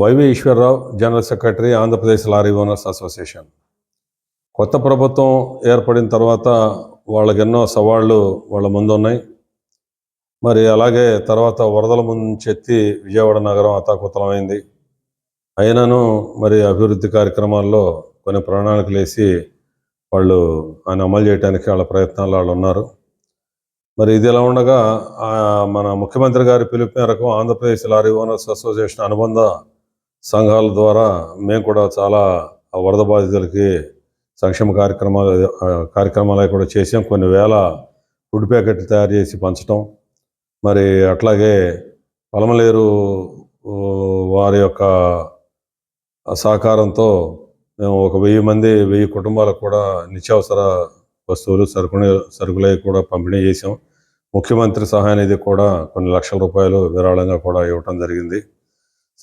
Y V Eswararao general secretary Andhra Pradesh lorry owners association. కొత్త ప్రభుత్వం ఏర్పడిన తర్వాత వాళ్ళకి ఎన్నో సవాళ్ళు వాళ్ళ ముందు ఉన్నాయి మరి అలాగే తర్వాత వరదల ముంచెత్తి విజయవాడ నగరం అతాకుతలమైంది అయినను మరి అభివృద్ధి కార్యక్రమాల్లో కొన్ని ప్రణాళికలు వేసి వాళ్ళు ఆయన అమలు చేయడానికి వాళ్ళ ప్రయత్నాలు వాళ్ళు ఉన్నారు. మరి ఇది ఎలా ఉండగా మన ముఖ్యమంత్రి గారి పిలుపు మేరకు ఆంధ్రప్రదేశ్ లారీ ఓనర్స్ అసోసియేషన్ అనుబంధ సంఘాల ద్వారా మేము కూడా చాలా వరద బాధితులకి సంక్షేమ కార్యక్రమాలు కార్యక్రమాలు కూడా చేసాం. కొన్ని వేల ఫుడ్ ప్యాకెట్లు తయారు చేసి పంచడం మరి అట్లాగే పలమలేరు వారి యొక్క సహకారంతో మేము ఒక వెయ్యి మంది వెయ్యి కుటుంబాలకు కూడా నిత్యావసర వస్తువులు సరుకుని సరుకులై కూడా పంపిణీ చేసాం. ముఖ్యమంత్రి సహాయ నిధి కూడా కొన్ని లక్షల రూపాయలు విరాళంగా కూడా ఇవ్వటం జరిగింది.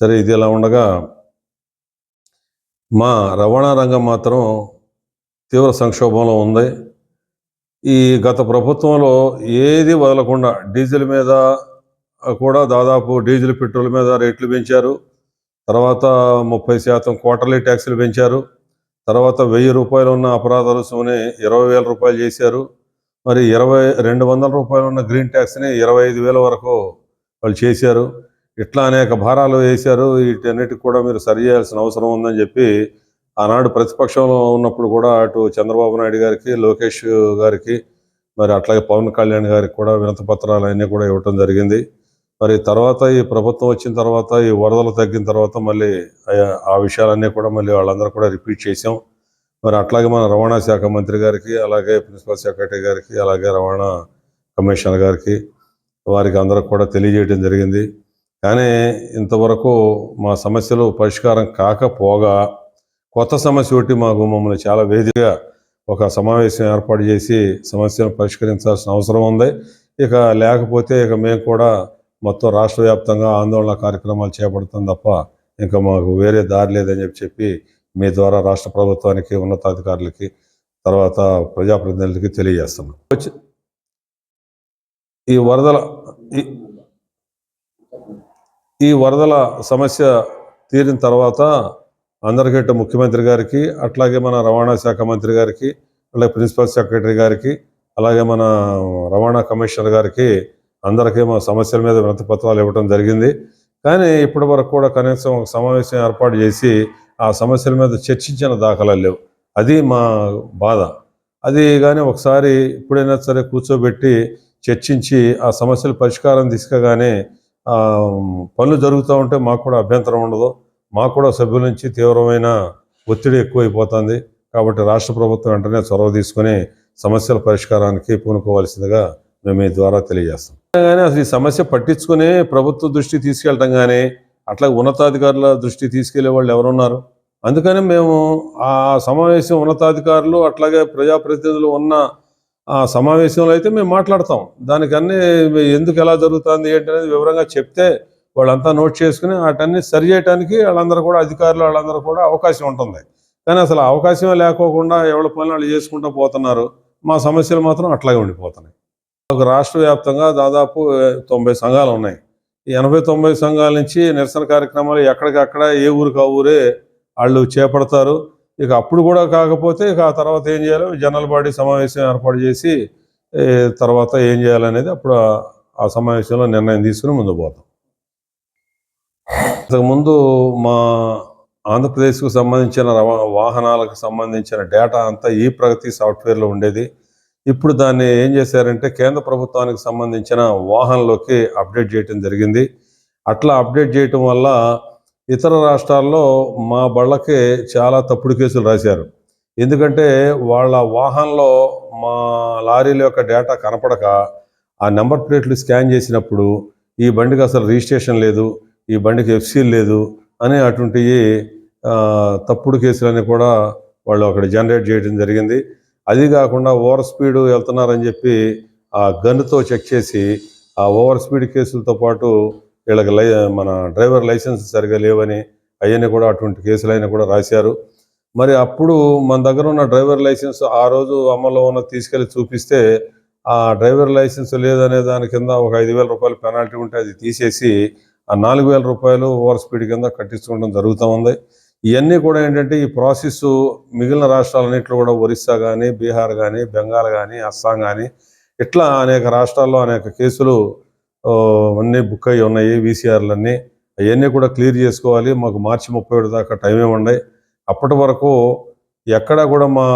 సరే ఇది ఎలా ఉండగా మా రవాణా రంగం మాత్రం తీవ్ర సంక్షోభంలో ఉంది. ఈ గత ప్రభుత్వంలో ఏది వదలకుండా డీజిల్ మీద కూడా దాదాపు డీజిల్ పెట్రోల్ మీద రేట్లు పెంచారు. తర్వాత ముప్పై శాతం క్వార్టర్లీ ట్యాక్సులు పెంచారు. తర్వాత వెయ్యి రూపాయలు ఉన్న అపరాధ రుసుముని ఇరవై వేల రూపాయలు చేశారు. మరి ఇరవై రెండు వందల రూపాయలు ఉన్న గ్రీన్ ట్యాక్స్ని ఇరవై ఐదు వేల వరకు వాళ్ళు చేశారు. ఇట్లా అనేక భారాలు వేశారు. వీటన్నిటికి కూడా మీరు సరి చేయాల్సిన అవసరం ఉందని చెప్పి ఆనాడు ప్రతిపక్షంలో ఉన్నప్పుడు కూడా అటు చంద్రబాబు నాయుడు గారికి లోకేష్ గారికి మరి అట్లాగే పవన్ కళ్యాణ్ గారికి కూడా వినతి పత్రాలు అన్నీ కూడా ఇవ్వటం జరిగింది. మరి తర్వాత ఈ ప్రభుత్వం వచ్చిన తర్వాత ఈ వరదలు తగ్గిన తర్వాత మళ్ళీ ఆ- ఆ విషయాలన్నీ కూడా మళ్ళీ వాళ్ళందరూ కూడా రిపీట్ చేసాం మరి అట్లాగే మన రవాణా శాఖ మంత్రి గారికి అలాగే ప్రిన్సిపల్ సెక్రటరీ గారికి అలాగే రవాణా కమిషనర్ గారికి వారికి అందరికి కూడా తెలియజేయడం జరిగింది. కానీ ఇంతవరకు మా సమస్యలు పరిష్కారం కాకపోగా కొత్త సమస్య ఒకటి మాకు మమ్మల్ని చాలా వేదిగా ఒక సమావేశం ఏర్పాటు చేసి సమస్యను పరిష్కరించాల్సిన అవసరం ఉంది. ఇక లేకపోతే ఇక మేము కూడా మొత్తం రాష్ట్ర వ్యాప్తంగా ఆందోళన కార్యక్రమాలు చేపడతాం తప్ప ఇంకా మాకు వేరే దారి లేదని చెప్పి చెప్పి మీ ద్వారా రాష్ట్ర ప్రభుత్వానికి ఉన్నతాధికారులకి తర్వాత ప్రజాప్రతినిధులకి తెలియజేస్తున్నాం. ఈ వరదల ఈ- వరదల సమస్య తీరిన తర్వాత అందరికీ ముఖ్యమంత్రి గారికి అట్లాగే మన రవాణా శాఖ మంత్రి గారికి అలాగే ప్రిన్సిపల్ సెక్రటరీ గారికి అలాగే మన రవాణా కమిషనర్ గారికి అందరికీ మా సమస్యల మీద వినతి పత్రాలు ఇవ్వడం జరిగింది. కానీ ఇప్పటి వరకు కూడా కనీసం ఒక సమావేశం ఏర్పాటు చేసి ఆ సమస్యల మీద చర్చించిన దాఖలాలు లేవు. అది మా బాధ. అది కానీ ఒకసారి ఎప్పుడైనా సరే కూర్చోబెట్టి చర్చించి ఆ సమస్యల పరిష్కారం తీసుకగానే పనులు జరుగుతూ ఉంటే మాకు కూడా అభ్యంతరం ఉండదు. మాకు కూడా సభ్యుల నుంచి తీవ్రమైన ఒత్తిడి ఎక్కువైపోతుంది. కాబట్టి రాష్ట్ర ప్రభుత్వం వెంటనే చొరవ తీసుకుని సమస్యల పరిష్కారానికి పూనుకోవాల్సిందిగా మేము ఈ ద్వారా తెలియజేస్తాం. కానీ అసలు ఈ సమస్య పట్టించుకుని ప్రభుత్వ దృష్టి తీసుకెళ్ళటం కానీ అట్లా ఉన్నతాధికారుల దృష్టి తీసుకెళ్ళే వాళ్ళు ఎవరున్నారు? అందుకని మేము ఆ సమావేశం ఉన్నతాధికారులు అట్లాగే ప్రజాప్రతినిధులు ఉన్న ఆ సమావేశంలో అయితే మేము మాట్లాడతాం. దానికన్నీ ఎందుకు ఎలా జరుగుతుంది ఏంటి అనేది వివరంగా చెప్తే వాళ్ళంతా నోట్ చేసుకుని వాటన్ని సరి చేయడానికి వాళ్ళందరూ కూడా అధికారులు వాళ్ళందరూ కూడా అవకాశం ఉంటుంది. కానీ అసలు అవకాశమే లేకోకుండా ఎవరి పనులు వాళ్ళు చేసుకుంటూ పోతున్నారు. మా సమస్యలు మాత్రం అట్లాగే ఉండిపోతున్నాయి. ఒక రాష్ట్ర వ్యాప్తంగా దాదాపు తొంభై సంఘాలు ఉన్నాయి. ఈ ఎనభై తొంభై సంఘాల నుంచి నిరసన కార్యక్రమాలు ఎక్కడికక్కడ ఏ ఊరికి ఆ ఊరే వాళ్ళు చేపడతారు. ఇక అప్పుడు కూడా కాకపోతే ఇక ఆ తర్వాత ఏం చేయాలో? జనరల్ బాడీ సమావేశం ఏర్పాటు చేసి తర్వాత ఏం చేయాలనేది అప్పుడు ఆ- సమావేశంలో నిర్ణయం తీసుకుని ముందు పోతాం. ఇంతకుముందు మా ఆంధ్రప్రదేశ్కు సంబంధించిన వాహనాలకు సంబంధించిన డేటా అంతా ఈ ప్రగతి సాఫ్ట్వేర్లో ఉండేది. ఇప్పుడు దాన్ని ఏం చేశారంటే కేంద్ర ప్రభుత్వానికి సంబంధించిన వాహనంలోకి అప్డేట్ చేయటం జరిగింది. అట్లా అప్డేట్ చేయటం వల్ల ఇతర రాష్ట్రాల్లో మా బళ్ళకి చాలా తప్పుడు కేసులు రాశారు. ఎందుకంటే వాళ్ళ వాహనంలో మా లారీల యొక్క డేటా కనపడక ఆ నెంబర్ ప్లేట్లు స్కాన్ చేసినప్పుడు ఈ బండికి అసలు రిజిస్ట్రేషన్ లేదు ఈ బండికి ఎఫ్సీల్ లేదు అని అటువంటివి తప్పుడు కేసులన్నీ కూడా వాళ్ళు అక్కడ జనరేట్ చేయడం జరిగింది. అది కాకుండా ఓవర్ స్పీడ్ వెళ్తున్నారని చెప్పి ఆ గన్తో చెక్ చేసి ఆ ఓవర్ స్పీడ్ కేసులతో పాటు వీళ్ళకి లై మన డ్రైవర్ లైసెన్స్ సరిగా లేవని అవన్నీ కూడా అటువంటి కేసులైనా కూడా రాశారు. మరి అప్పుడు మన దగ్గర ఉన్న డ్రైవర్ లైసెన్స్ ఆ రోజు అమల్లో ఉన్న తీసుకెళ్ళి చూపిస్తే ఆ డ్రైవర్ లైసెన్స్ లేదనే దాని కింద ఒక ఐదు వేల రూపాయలు పెనాల్టీ ఉంటే అది తీసేసి ఆ నాలుగు వేల రూపాయలు ఓవర్ స్పీడ్ కింద కట్టించుకోవడం జరుగుతూ ఉంది. ఇవన్నీ కూడా ఏంటంటే ఈ ప్రాసెస్ మిగిలిన రాష్ట్రాలన్నింటిలో కూడా ఒరిస్సా కానీ బీహార్ కానీ బెంగాల్ కానీ అస్సాం కానీ ఇట్లా అనేక రాష్ట్రాల్లో అనేక కేసులు అన్నీ బుక్ అయ్యి ఉన్నాయి వీసీఆర్లన్నీ అవన్నీ కూడా క్లియర్ చేసుకోవాలి. మాకు మార్చి ముప్పై ఒకటి దాకా టైం ఇవ్వండి అప్పటి వరకు ఎక్కడ కూడా మా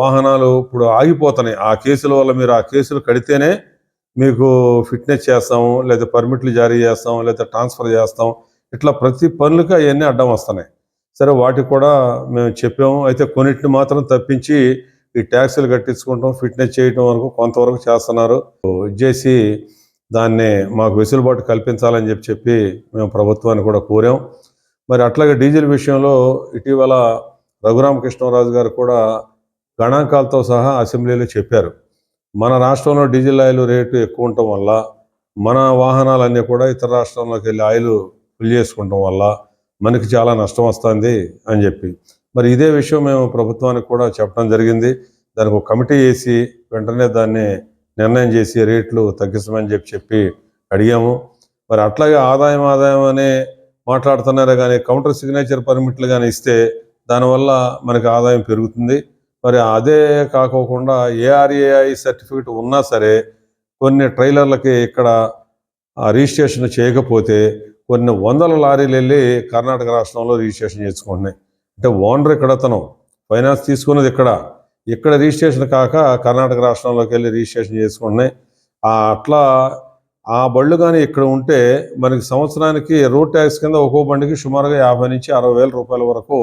వాహనాలు ఇప్పుడు ఆగిపోతున్నాయి. ఆ కేసుల వల్ల మీరు ఆ కేసులు కడితేనే మీకు ఫిట్నెస్ చేస్తాము లేదా పర్మిట్లు జారీ చేస్తాం లేదా ట్రాన్స్ఫర్ చేస్తాం ఇట్లా ప్రతి పనులకి అవన్నీ అడ్డం వస్తున్నాయి. సరే వాటికి కూడా మేము చెప్పాము. అయితే కొన్నిటిని మాత్రం తప్పించి ఈ ట్యాక్సీలు కట్టించుకుంటాం ఫిట్నెస్ చేయడం వరకు కొంతవరకు చేస్తున్నారు. ఇది చేసి దాన్ని మాకు వెసులుబాటు కల్పించాలని చెప్పి చెప్పి మేము ప్రభుత్వాన్ని కూడా కోరాం. మరి అట్లాగే డీజిల్ విషయంలో ఇటీవల రఘురామకృష్ణరాజు గారు కూడా గణాంకాలతో సహా అసెంబ్లీలో చెప్పారు. మన రాష్ట్రంలో డీజిల్ ఆయిల్ రేటు ఎక్కువ ఉండటం వల్ల మన వాహనాలన్నీ కూడా ఇతర రాష్ట్రంలోకి వెళ్ళి ఆయిల్ ఫిల్ చేసుకోవటం వల్ల మనకి చాలా నష్టం వస్తుంది అని చెప్పి. మరి ఇదే విషయం మేము ప్రభుత్వానికి కూడా చెప్పడం జరిగింది. దానికి ఒక కమిటీ వేసి వెంటనే దాన్ని నిర్ణయం చేసి రేట్లు తగ్గించమని చెప్పి చెప్పి అడిగాము. మరి అట్లాగే ఆదాయం ఆదాయం అనే మాట్లాడుతున్నారు కానీ కౌంటర్ సిగ్నేచర్ పర్మిట్లు కానీ ఇస్తే దానివల్ల మనకి ఆదాయం పెరుగుతుంది. మరి అదే కాకోకుండా ఏఆర్ఏఐ సర్టిఫికేట్ ఉన్నా సరే కొన్ని ట్రైలర్లకి ఇక్కడ రిజిస్ట్రేషన్ చేయకపోతే కొన్ని వందల లారీలు వెళ్ళి కర్ణాటక రాష్ట్రంలో రిజిస్ట్రేషన్ చేసుకుంటున్నాయి. అంటే ఓనర్ ఇక్కడ తను ఫైనాన్స్ తీసుకున్నది ఇక్కడ. ఇక్కడ రిజిస్ట్రేషన్ కాక కర్ణాటక రాష్ట్రంలోకి వెళ్ళి రిజిస్ట్రేషన్ చేసుకుంటున్నాయి. అట్లా ఆ బళ్ళు కానీ ఇక్కడ ఉంటే మనకి సంవత్సరానికి రోడ్ ట్యాక్స్ కింద ఒక్కో బండికి సుమారుగా యాభై నుంచి అరవై వేల రూపాయల వరకు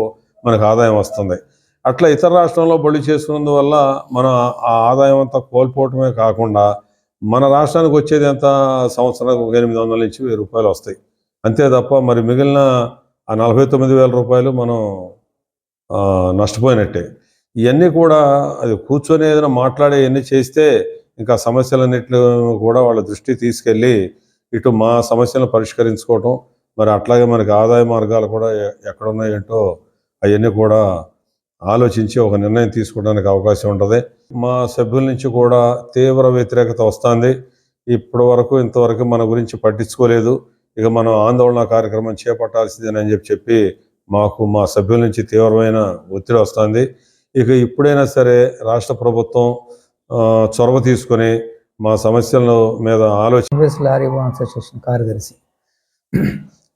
మనకు ఆదాయం వస్తుంది. అట్లా ఇతర రాష్ట్రంలో బళ్ళు చేసుకున్నందువల్ల మనం ఆ ఆదాయం అంతా కోల్పోవటమే కాకుండా మన రాష్ట్రానికి వచ్చేది ఎంత? సంవత్సరానికి ఒక ఎనిమిది వందల నుంచి వెయ్యి రూపాయలు వస్తాయి. అంతే తప్ప మరి మిగిలిన ఆ నలభై తొమ్మిది వేల రూపాయలు మనం నష్టపోయినట్టే. ఇవన్నీ కూడా అది కూర్చొని ఏదైనా మాట్లాడే ఇవన్నీ చేస్తే ఇంకా సమస్యలన్నింటినీ కూడా వాళ్ళ దృష్టి తీసుకెళ్ళి ఇటు మా సమస్యలను పరిష్కరించుకోవటం మరి అట్లాగే మనకి ఆదాయ మార్గాలు కూడా ఎక్కడ ఉన్నాయంటో అవన్నీ కూడా ఆలోచించి ఒక నిర్ణయం తీసుకోవడానికి అవకాశం ఉంటుంది. మా సభ్యుల నుంచి కూడా తీవ్ర వ్యతిరేకత వస్తుంది. ఇప్పటి వరకు ఇంతవరకు మన గురించి పట్టించుకోలేదు. ఇక మనం ఆందోళన కార్యక్రమం చేపట్టాల్సిందేనని చెప్పి చెప్పి మాకు మా సభ్యుల నుంచి తీవ్రమైన ఒత్తిడి వస్తుంది. ఇక ఇప్పుడైనా సరే రాష్ట్ర ప్రభుత్వం చొరవ తీసుకొని మా సమస్యల మీద ఆలోచన లారీ వాహన్ అసోసియేషన్ కార్యదర్శి.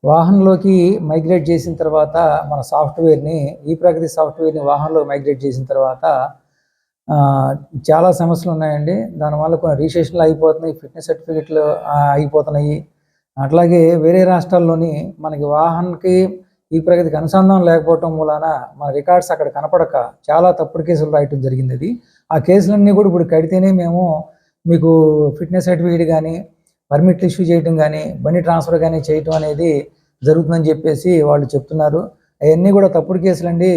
వాహనంలోకి మైగ్రేట్ చేసిన తర్వాత మన సాఫ్ట్వేర్ని ఈ ప్రగతి సాఫ్ట్వేర్ని వాహనంలో మైగ్రేట్ చేసిన తర్వాత చాలా సమస్యలు ఉన్నాయండి. దానివల్ల కొన్ని రిజిస్ట్రేషన్లు అయిపోతున్నాయి ఫిట్నెస్ సర్టిఫికెట్లు అయిపోతున్నాయి. అట్లాగే వేరే రాష్ట్రాల్లోని మనకి వాహనానికి ఈ ప్రగతికి అనుసంధానం లేకపోవటం మూలాన మన రికార్డ్స్ అక్కడ కనపడక చాలా తప్పుడు కేసులు రాయటం జరిగింది అది ఆ కేసులన్నీ కూడా ఇప్పుడు కడితేనే మేము మీకు ఫిట్నెస్ సర్టిఫికేట్ కానీ పర్మిట్లు ఇష్యూ చేయటం కానీ బండి ట్రాన్స్ఫర్ కానీ చేయటం అనేది జరుగుతుందని చెప్పేసి వాళ్ళు చెప్తున్నారు. అవన్నీ కూడా తప్పుడు కేసులండి.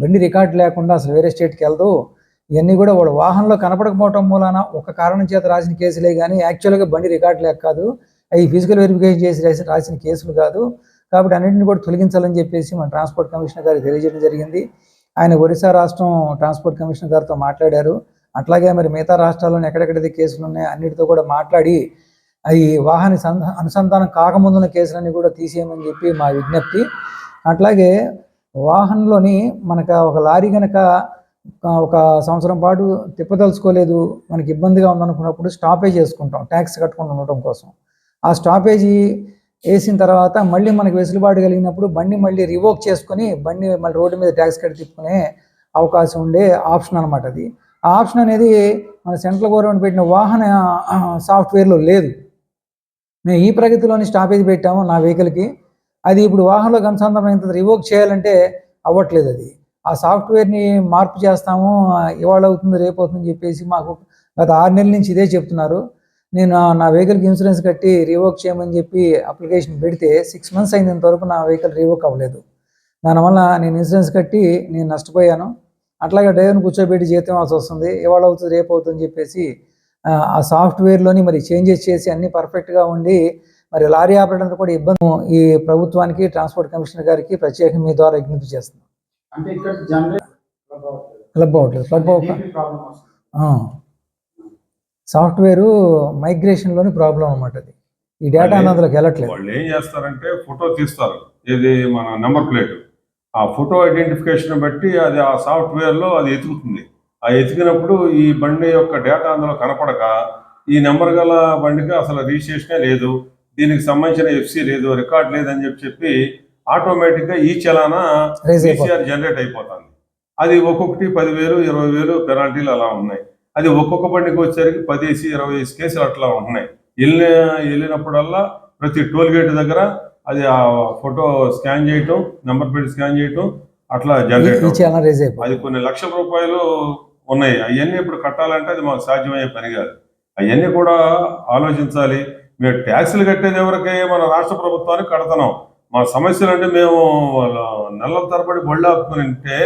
బండి రికార్డు లేకుండా అసలు వేరే స్టేట్కి వెళ్దు. ఇవన్నీ కూడా వాళ్ళ వాహనంలో కనపడకపోవటం మూలాన ఒక కారణం చేత రాసిన కేసులే కానీ యాక్చువల్గా బండి రికార్డు లేక కాదు. అవి ఫిజికల్ వెరిఫికేషన్ చేసి రాసి రాసిన కేసులు కాదు. కాబట్టి అన్నింటిని కూడా తొలగించాలని చెప్పేసి మన ట్రాన్స్పోర్ట్ కమిషనర్ గారికి తెలియజేయడం జరిగింది. ఆయన ఒరిస్సా రాష్ట్రం ట్రాన్స్పోర్ట్ కమిషనర్ గారితో మాట్లాడారు. అట్లాగే మరి మిగతా రాష్ట్రాల్లో ఎక్కడెక్కడైతే కేసులు ఉన్నాయో అన్నిటితో కూడా మాట్లాడి అవి వాహన అనుసంధానం కాకముందున్న కేసులన్నీ కూడా తీసేయమని చెప్పి మా విజ్ఞప్తి. అట్లాగే వాహనంలోని మనకు ఒక లారీ కనుక ఒక సంవత్సరం పాటు తిప్పదలుచుకోలేదు మనకి ఇబ్బందిగా ఉందనుకున్నప్పుడు స్టాపేజ్ చేసుకుంటాం ట్యాక్స్ కట్టుకుంటూ ఉండటం కోసం. ఆ స్టాపేజీ వేసిన తర్వాత మళ్ళీ మనకి వెసులుబాటు కలిగినప్పుడు బండి మళ్ళీ రివోక్ చేసుకొని బండి మళ్ళీ రోడ్డు మీద ట్యాక్స్ కట్టి తిప్పుకునే అవకాశం ఉండే ఆప్షన్ అనమాట అది. ఆ ఆప్షన్ అనేది మన సెంట్రల్ గవర్నమెంట్ పెట్టిన వాహన సాఫ్ట్వేర్లో లేదు. మేము ఈ ప్రగతిలోని స్టాపేజ్ పెట్టాము నా వెహికల్కి అది ఇప్పుడు వాహనంలో అనుసంధానం రివోక్ చేయాలంటే అవ్వట్లేదు అది. ఆ సాఫ్ట్వేర్ని మార్పు చేస్తాము ఇవాళ అవుతుంది రేపు అవుతుంది చెప్పేసి మాకు గత ఆరు నెలల నుంచి ఇదే చెప్తున్నారు. నేను నా- వెహికల్కి ఇన్సూరెన్స్ కట్టి రివోక్ చేయమని చెప్పి అప్లికేషన్ పెడితే సిక్స్ మంత్స్ అయిన ఇంతవరకు నా వెహికల్ రివోక్ అవ్వలేదు. దానివల్ల నేను ఇన్సూరెన్స్ కట్టి నేను నష్టపోయాను. అట్లాగే డ్రైవర్ని కూర్చోబెట్టి జీతం ఇవ్వాల్సి వస్తుంది. ఇవాళ అవుతుంది రేపు అవుతుంది అని చెప్పేసి ఆ, సాఫ్ట్వేర్లోని మరి చేంజెస్ చేసి అన్ని పర్ఫెక్ట్గా ఉండి మరి లారీ ఆపరేటర్ కూడా ఇబ్బంది ఈ ప్రభుత్వానికి ట్రాన్స్పోర్ట్ కమిషనర్ గారికి ప్రత్యేకంగా మీ ద్వారా విజ్ఞప్తి చేస్తున్నాం. అంటే ఇక్కడ జనరేట్ క్లబ్ అవ్వట్లేదు. క్లబ్ అవ్వట్లేదు క్లబ్ అవ్వక DP ప్రాబ్లం వస్తుంది సాఫ్ట్వేరు మైగ్రేషన్లోని ప్రాబ్లం అన్నమాట అది. ఈ డేటా అందులోకి వెళ్ళట్లేదు. వాళ్ళు ఏం చేస్తారంటే ఫోటో తీస్తారు. ఇది మన నెంబర్ ప్లేట్. ఆ ఫోటో ఐడెంటిఫికేషన్ బట్టి అది ఆ సాఫ్ట్వేర్లో అది ఎతుకుతుంది. ఆ ఎతికినప్పుడు ఈ బండి యొక్క డేటా అందులో కనపడక ఈ నెంబర్ గల బండికి అసలు రిజిస్ట్రేషనే లేదు. దీనికి సంబంధించిన ఎఫ్సి లేదు రికార్డ్ లేదని చెప్పి చెప్పి ఆటోమేటిక్గా ఈ చలానా ఈసీఆర్ జనరేట్ అయిపోతుంది. అది ఒక్కొక్కటి పదివేలు ఇరవై వేలు పెనాల్టీలు అలా ఉన్నాయి. అది ఒక్కొక్క బండికి వచ్చేసరికి పదేసి ఇరవై వేసి కేసులు అట్లా ఉంటున్నాయి. వెళ్ళిన వెళ్ళినప్పుడల్లా ప్రతి టోల్ గేట్ దగ్గర అది ఆ ఫోటో స్కాన్ చేయటం నెంబర్ ప్లేట్ స్కాన్ చేయటం అట్లా జనరేట్ అయిపోతుంది. అది కొన్ని లక్షల రూపాయలు ఉన్నాయి. అవన్నీ ఇప్పుడు కట్టాలంటే అది మాకు సాధ్యమయ్యే పని కాదు. అవన్నీ కూడా ఆలోచించాలి. మేము ట్యాక్సులు కట్టేది ఎవరికి మన రాష్ట్ర ప్రభుత్వానికి కడతాం మా సమస్యలు అంటే మేము నెలల తరబడి బళ్ళు ఆపుకుని ఉంటే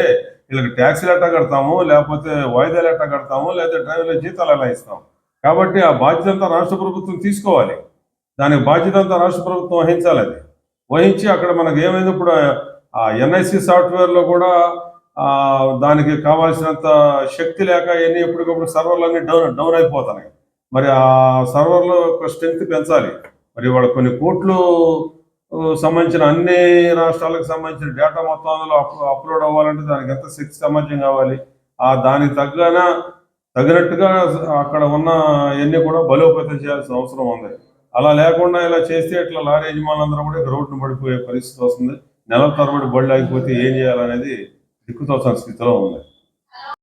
వీళ్ళకి ట్యాక్సీలు ఎట్టా కడతాము లేకపోతే వాయిదాలు ఎట్టా కడతాము లేకపోతే డ్రైవర్ల జీతాలు ఎలా ఇస్తాం? కాబట్టి ఆ బాధ్యత అంతా రాష్ట్ర ప్రభుత్వం తీసుకోవాలి. దానికి బాధ్యత అంతా రాష్ట్ర ప్రభుత్వం వహించాలి అది. వహించి అక్కడ మనకు ఏమైంది ఇప్పుడు ఆ ఎన్ఐసి సాఫ్ట్వేర్లో కూడా దానికి కావాల్సినంత శక్తి లేక ఎన్ని ఎప్పటికప్పుడు సర్వర్లు అన్ని డౌన్ డౌన్ అయిపోతున్నాయి. మరి ఆ సర్వర్లో యొక్క స్ట్రెంగ్త్ పెంచాలి. మరి వాళ్ళు కొన్ని కోట్లు సంబంధించిన అన్ని రాష్ట్రాలకు సంబంధించిన డేటా మొత్తం అందులో అప్లోడ్ అవ్వాలంటే దానికి ఎంత శక్తి సామర్థ్యం కావాలి? ఆ దానికి తగ్గన తగినట్టుగా అక్కడ ఉన్న అన్ని కూడా బలోపేతం చేయాల్సిన అవసరం ఉంది. అలా లేకుండా ఇలా చేస్తే ఇట్లా లారీ యజమానులందరూ కూడా రోడ్డును పడిపోయే పరిస్థితి వస్తుంది. నెల తరబడి బళ్ళు ఆగిపోతే ఏం చేయాలనేది దిక్కుతోచని స్థితిలో ఉంది.